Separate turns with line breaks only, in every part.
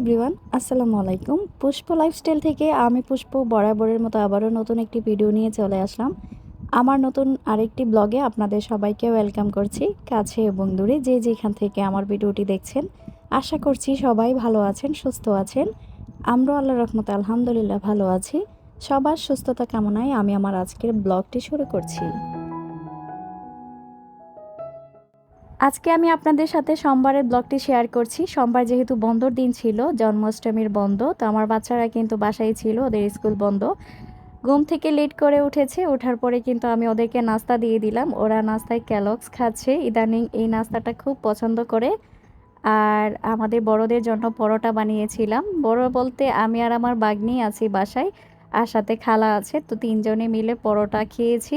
Everyone, আসসালামু আলাইকুম। পুষ্প lifestyle থেকে আমি পুষ্প বরাবরের মতো আবারও নতুন একটি ভিডিও নিয়ে চলে আসলাম। আমার নতুন আরেকটি ব্লগে আপনাদের সবাইকে ওয়েলকাম করছি, কাছে এবং দূরে যে যেখান থেকে আমার ভিডিওটি দেখছেন। আশা করছি সবাই ভালো আছেন, সুস্থ আছেন। আমরাও আল্লাহ রহমতে আলহামদুলিল্লাহ ভালো আছি। সবার সুস্থতা কামনায় আমি আমার আজকের ব্লগটি শুরু করছি। আজকে আমি আপনাদের সাথে সোমবারের ব্লগটি শেয়ার করছি। সোমবার যেহেতু বন্ধর দিন ছিল, জন্মাষ্টমীর বন্ধ, তো আমার বাচ্চারা কিন্তু বাসায় ছিল, ওদের স্কুল বন্ধ। ঘুম থেকে লেট করে উঠেছে, ওঠার পরে কিন্তু আমি ওদেরকে নাস্তা দিয়ে দিলাম। ওরা নাস্তায় ক্যালক্স খাচ্ছে। ইদানিং এই নাস্তাটা খুব পছন্দ করে। আর আমাদের বড়দের জন্য পরোটা বানিয়েছিলাম। বড় বলতে আমি আর আমার বাগনি আছি বাসায়, আর সাথে খালা আছে, তো তিনজনে মিলে পরোটা খেয়েছি।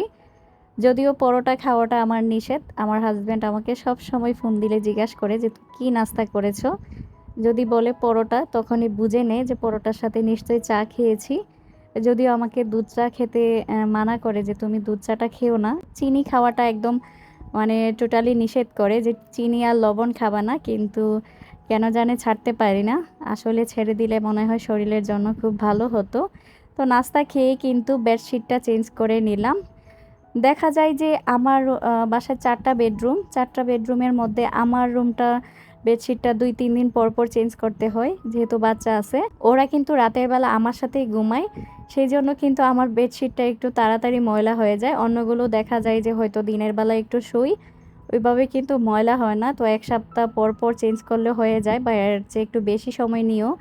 যদিও পরোটা খাওয়াটা আমার নিষেধ, আমার হাজব্যান্ড আমাকে সব সময় ফোন দিলে জিজ্ঞাসা করে যে, তুই কী নাস্তা করেছ? যদি বলে পরোটা, তখনই বুঝে নে যে পরোটার সাথে নিশ্চয়ই চা খেয়েছি। যদিও আমাকে দুধ চা খেতে মানা করে যে, তুমি দুধ চাটা খেও না। চিনি খাওয়াটা একদম মানে টোটালি নিষেধ করে যে, চিনি আর লবণ খাবা না, কিন্তু কেন জানে ছাড়তে পারি না। আসলে ছেড়ে দিলে মনে হয় শরীরের জন্য খুব ভালো হতো। তো নাস্তা খেয়ে কিন্তু বেডশিটটা চেঞ্জ করে নিলাম। দেখা যায় যে আমার বাসায় চারটা বেডরুম, চারটা বেডরুমের মধ্যে আমার রুমটা, বেডশিটটা দুই, তিন দিন পর পর চেঞ্জ করতে হয়, যেহেতু বাচ্চা আছে। ওরা কিন্তু রাতের বেলা আমার সাথেই ঘুমায় সেই জন্য কিন্তু আমার বেডশিটটা একটু তাড়াতাড়ি ময়লা হয়ে যায়। অন্যগুলো দেখা যায় যে হয়তো দিনের বেলা একটু শুই, ওইভাবে কিন্তু ময়লা হয় না। তো এক সপ্তাহ পর পর চেঞ্জ করলে হয়ে যায় বা এর চেয়ে একটু বেশি সময় নিয়েও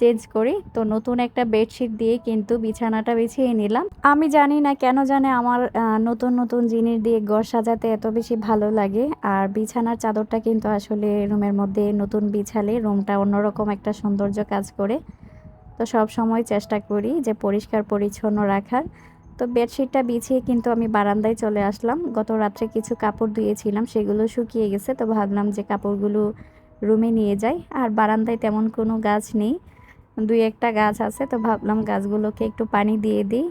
চেঞ্জ করি। তো নতুন একটা বেডশিট দিয়ে কিন্তু বিছানাটা বিছিয়ে নিলাম। আমি জানি না কেন জানে আমার নতুন নতুন জিনিস দিয়ে ঘর সাজাতে এত বেশি ভালো লাগে। আর বিছানার চাদরটা কিন্তু আসলে রুমের মধ্যে নতুন বিছালে রুমটা অন্যরকম একটা সৌন্দর্য কাজ করে। তো সব সময় চেষ্টা করি যে পরিষ্কার, পরিচ্ছন্ন রাখার। তো বেডশিটটা বিছিয়ে কিন্তু আমি বারান্দায় চলে আসলাম। গত রাত্রে কিছু কাপড় ধুয়েছিলাম, সেগুলো শুকিয়ে গেছে। তো ভাবলাম যে কাপড়গুলো রুমে নিয়ে যাই। আর বারান্দায় তেমন কোনো গাছ নেই। দুই একটা গাছ আছে, তো ভাবলাম গাছগুলোকে একটু পানি দিয়ে দিই।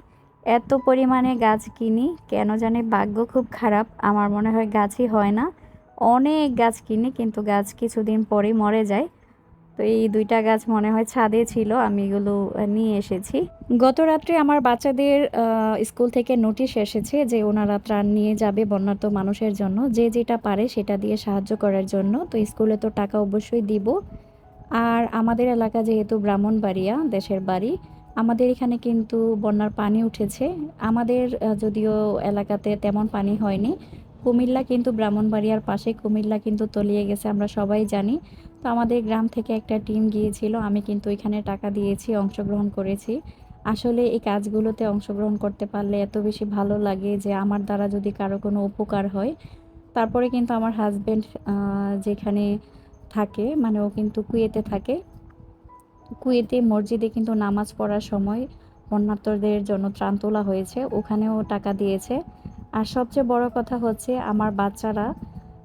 এত পরিমাণে গাছ কিনি, কেন জানি ভাগ্য খুব খারাপ। আমার মনে হয় গাছই হয় না। অনেক গাছ কিনি, কিন্তু গাছ কিছুদিন পরেই মরে যায়। তো এই দুইটা গাছ মনে হয় ছাদে ছিল, আমি এগুলো নিয়ে এসেছি। গত রাত্রে আমার বাচ্চাদের স্কুল থেকে নোটিশ এসেছে যে ওনারা ত্রাণ নিয়ে যাবে বন্যার্ত মানুষের জন্য। যে যেটা পারে সেটা দিয়ে সাহায্য করার জন্য। তো স্কুলে তো টাকা অবশ্যই দিব। আর আমাদের এলাকা যেহেতু ব্রাহ্মণবাড়িয়া, দেশের বাড়ি, আমাদের এখানে কিন্তু বন্যার পানি উঠেছে। আমাদের যদিও এলাকাতে তেমন পানি হয়নি, কুমিল্লা কিন্তু ব্রাহ্মণবাড়িয়ার পাশে, কুমিল্লা কিন্তু তলিয়ে গেছে, আমরা সবাই জানি। তো আমাদের গ্রাম থেকে একটা টিম গিয়েছিল, আমি কিন্তু এখানে টাকা দিয়েছি, অংশগ্রহণ করেছি। আসলে এই কাজগুলোতে অংশগ্রহণ করতে পারলে এত বেশি ভালো লাগে যে আমার দ্বারা যদি কারও কোনো উপকার হয়, তারপরে কিন্তু আমার হাজব্যান্ড যেখানে থাকে মানে ও কিন্তু কুয়েতে থাকে। কুয়েতে মসজিদে কিন্তু নামাজ পড়ার সময় বন্যার্তদের জন্য ত্রাণ তোলা হয়েছে, ওখানেও টাকা দিয়েছে। আর সবচেয়ে বড় কথা হচ্ছে, আমার বাচ্চারা,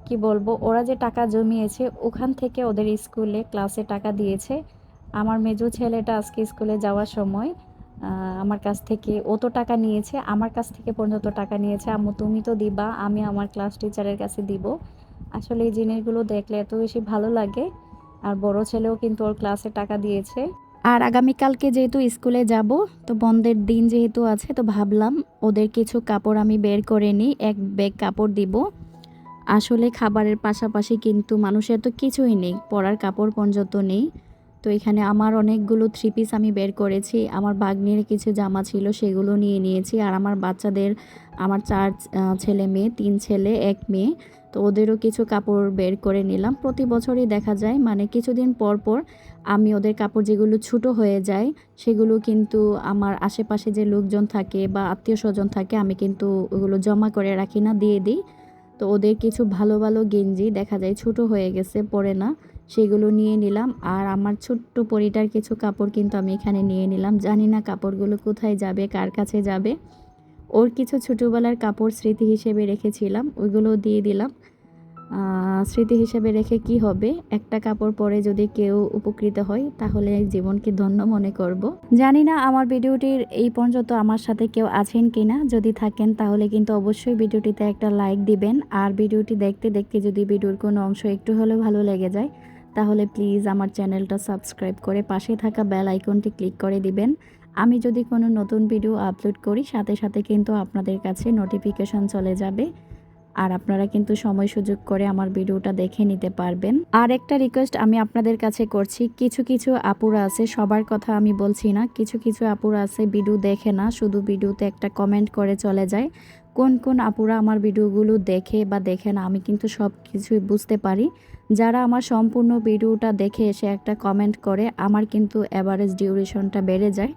কি বলব, ওরা যে টাকা জমিয়েছে, ওখান থেকে ওদের স্কুলে ক্লাসে টাকা দিয়েছে। আমার মেজো ছেলেটা আজকে স্কুলে যাওয়ার সময় আমার কাছ থেকে ও তো টাকা নিয়েছে, আমার কাছ থেকে পর্যন্ত টাকা নিয়েছে। আম্মু, তুমি তো দিবা, আমি আমার ক্লাস টিচারের কাছে দিব। আসলে এই জিনিসগুলো দেখলে এত বেশি ভালো লাগে। আর বড় ছেলেও কিন্তু ওর ক্লাসে টাকা দিয়েছে। আর আগামীকালকে যেহেতু স্কুলে যাব, তো বন্ধের দিন যেহেতু আছে, তো ভাবলাম ওদের কিছু কাপড় আমি বের করে নিই, এক ব্যাগ কাপড় দিব। আসলে খাবারের পাশাপাশি কিন্তু মানুষের তো কিছুই নেই, পরার কাপড় পর্যন্ত নেই। তো এখানে আমার অনেকগুলো থ্রি পিস আমি বের করেছি, আমার বাগনির কিছু জামা ছিল সেগুলো নিয়ে নিয়েছি। আর আমার বাচ্চাদের, আমার চার ছেলে মেয়ে, তিন ছেলে, এক মেয়ে। তো ওদেরও কিছু কাপড় বের করে নিলাম। প্রতি বছরই দেখা যায় মানে কিছুদিন পর পর আমি ওদের কাপড় যেগুলো ছোটো হয়ে যায়, সেগুলো কিন্তু আমার আশেপাশে যে লোকজন থাকে বা আত্মীয় স্বজন থাকে, আমি কিন্তু ওগুলো জমা করে রাখি না, দিয়ে দিই। তো ওদের কিছু ভালো ভালো গেঞ্জি দেখা যায়, ছোট হয়ে গেছে, পরে না, সেগুলো নিয়ে নিলাম। আর আমার ছোট্ট পরিটার কিছু কাপড় কিন্তু আমি এখানে নিয়ে নিলাম। জানি না কাপড়গুলো কোথায় যাবে, কার কাছে যাবে। ওর কিছু ছোটোবেলার কাপড় স্মৃতি হিসেবে রেখেছিলাম ওইগুলো দিয়ে দিলাম। স্মৃতি হিসেবে রেখে কি হবে? একটা কাপড় পরে যদি কেউ উপকৃত হয়, তাহলে জীবনকে ধন্য মনে করব। জানি না আমার ভিডিওটির এই পর্যন্ত আমার সাথে কেউ আছেন কিনা। যদি থাকেন, তাহলে কিন্তু অবশ্যই ভিডিওটিতে একটা লাইক দিবেন। আর ভিডিওটি দেখতে দেখতে যদি ভিডিওর কোনো অংশ একটু হলেও ভালো লেগে যায়, তাহলে প্লিজ আমার চ্যানেলটা সাবস্ক্রাইব করে পাশে থাকা বেল আইকনটি ক্লিক করে দিবেন। আমি যদি কোনো নতুন ভিডিও আপলোড করি, সাথে সাথে কিন্তু আপনাদের কাছে নোটিফিকেশন চলে যাবে। আর আপনারা কিন্তু সময় সুযোগ করে আমার ভিডিওটা দেখে নিতে পারবেন। আর একটা রিকোয়েস্ট আমি আপনাদের কাছে করছি। কিছু কিছু আপুরা আছে, সবার কথা আমি বলছি না। কিছু কিছু আপুরা আছে ভিডিও দেখে না, শুধু ভিডিওতে একটা কমেন্ট করে চলে যায়। কোন কোন আপুরা আমার ভিডিওগুলো দেখে বা দেখে না, আমি কিন্তু সব কিছুই বুঝতে পারি। যারা আমার সম্পূর্ণ ভিডিওটা দেখে এসে একটা কমেন্ট করে, আমার কিন্তু অ্যাভারেজ ডিউরেশনটা বেড়ে যায়।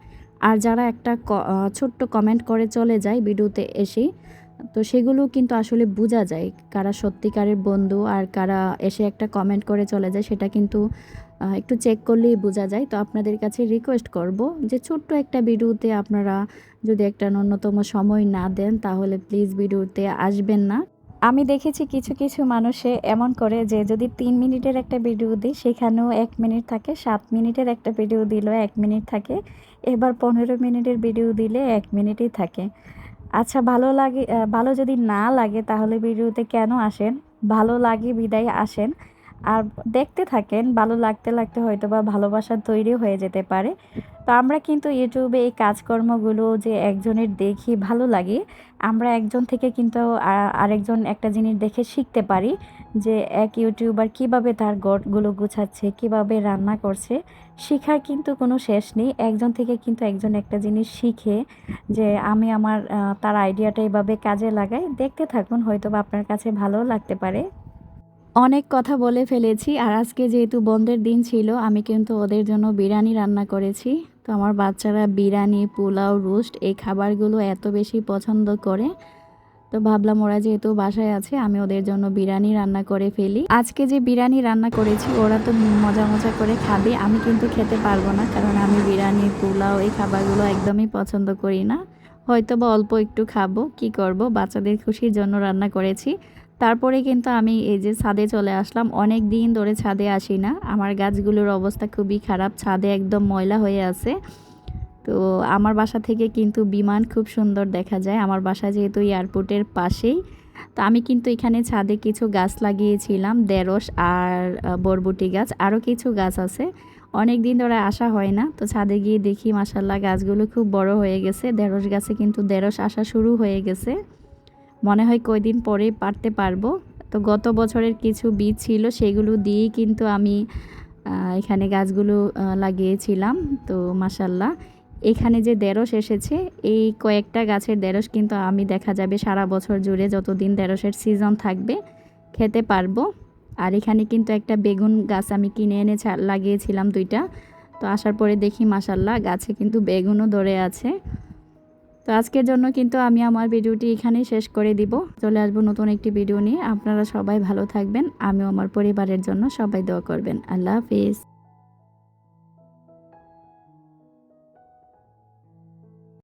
আর যারা একটা ছোট্ট কমেন্ট করে চলে যায় ভিডিওতে এসেই, তো সেগুলো কিন্তু আসলে বোঝা যায় কারা সত্যিকারের বন্ধু আর কারা এসে একটা কমেন্ট করে চলে যায়, সেটা কিন্তু একটু চেক করলেই বোঝা যায়। তো আপনাদের কাছে রিকোয়েস্ট করব যে ছোট্ট একটা ভিডিওতে আপনারা যদি একটা ন্যূনতম সময় না দেন, তাহলে প্লিজ ভিডিওতে আসবেন না। আমি দেখেছি কিছু কিছু মানুষে এমন করে যে যদি তিন মিনিটের একটা ভিডিও দিই, সেখানেও এক মিনিট থাকে, সাত মিনিটের একটা ভিডিও দিলেও এক মিনিট থাকে, এবার পনেরো মিনিটের ভিডিও দিলে এক মিনিটই থাকে। আচ্ছা ভালো লাগে ভালো যদি না লাগে, তাহলে ভিডিওতে কেন আসেন? ভালো লাগে বিদায় আসেন। আর দেখতে থাকেন, ভালো লাগতে লাগতে হয়তো বা ভালোবাসা তৈরি হয়ে যেতে পারে। তো আমরা কিন্তু ইউটিউবে এই কাজকর্মগুলো যে একজনের দেখি ভালো লাগে, আমরা একজন থেকে কিন্তু আরেকজন একটা জিনিস দেখে শিখতে পারি যে এক ইউটিউবার কীভাবে তার গড়গুলো গুছাচ্ছে, কীভাবে রান্না করছে, শেখার কিন্তু কোনো শেষ নেই। একজন থেকে কিন্তু একজন একটা জিনিস শিখে যে আমি আমার তার আইডিয়াটা এভাবে কাজে লাগাই। দেখতে থাকুন হয়তো বা আপনার কাছে ভালো লাগতে পারে। অনেক কথা বলে ফেলেছি আর আজকে যেহেতু বন্ধের দিন ছিল, আমি কিন্তু ওদের জন্য বিরিয়ানি রান্না করেছি। তো আমার বাচ্চারা বিরিয়ানি, পোলাও, রোস্ট এই খাবারগুলো এত বেশি পছন্দ করে। তো ভাবলাম ওরা যেহেতু বাসায় আছে, আমি ওদের জন্য বিরিয়ানি রান্না করে ফেলি। আজকে যে বিরিয়ানি রান্না করেছি, ওরা তো মজা মজা করে খাবে, আমি কিন্তু খেতে পারব না কারণ আমি বিরিয়ানি, পোলাও এই খাবারগুলো একদমই পছন্দ করি না। হয়তো বা অল্প একটু খাব, কি করব? বাচ্চাদের খুশির জন্য রান্না করেছি। তারপরে কিন্তু আমি এই যে ছাদে চলে আসলাম। অনেক দিন ধরে ছাদে আসি না। আমার গাছগুলোর অবস্থা খুবই খারাপ। ছাদে একদম ময়লা হয়ে আছে। তো আমার বাসা থেকে কিন্তু বিমান খুব সুন্দর দেখা যায়। আমার বাসা যেহেতু এয়ারপোর্টের পাশেই। তো আমি কিন্তু এখানে ছাদে কিছু গাছ লাগিয়েছিলাম দেরস আর বরবটি গাছ। আরও কিছু গাছ আছে। অনেক দিন ধরে আসা হয় না। তো ছাদে গিয়ে দেখি মাসাল্লাহ গাছগুলো খুব বড় হয়ে গেছে। দেরস গাছে কিন্তু দেরস আসা শুরু হয়ে গেছে। মনে হয় কয়দিন পরে পারতে পারব। তো গত বছরের কিছু বীজ ছিল, সেগুলো দিয়েই কিন্তু আমি এখানে গাছগুলো লাগিয়েছিলাম। তো মাসাল্লাহ এখানে যে দেরস এসেছে, এই কয়েকটা গাছের দেরস কিন্তু আমি দেখা যাবে সারা বছর জুড়ে যতদিন দেরসের সিজন থাকবে, খেতে পারব। আর এখানে কিন্তু একটা বেগুন গাছ আমি কিনে এনে লাগিয়েছিলাম দুইটা। তো আসার পরে দেখি মাসাল্লাহ গাছে কিন্তু বেগুনও ধরে আছে। তো আজকের জন্য কিন্তু আমি আমার ভিডিওটি এখানেই শেষ করে দিব। চলে আসব নতুন একটি ভিডিও নিয়ে। আপনারা সবাই ভালো থাকবেন। আমিও আমার পরিবারের জন্য সবাই দোয়া করবেন। আল্লাহ হাফিজ।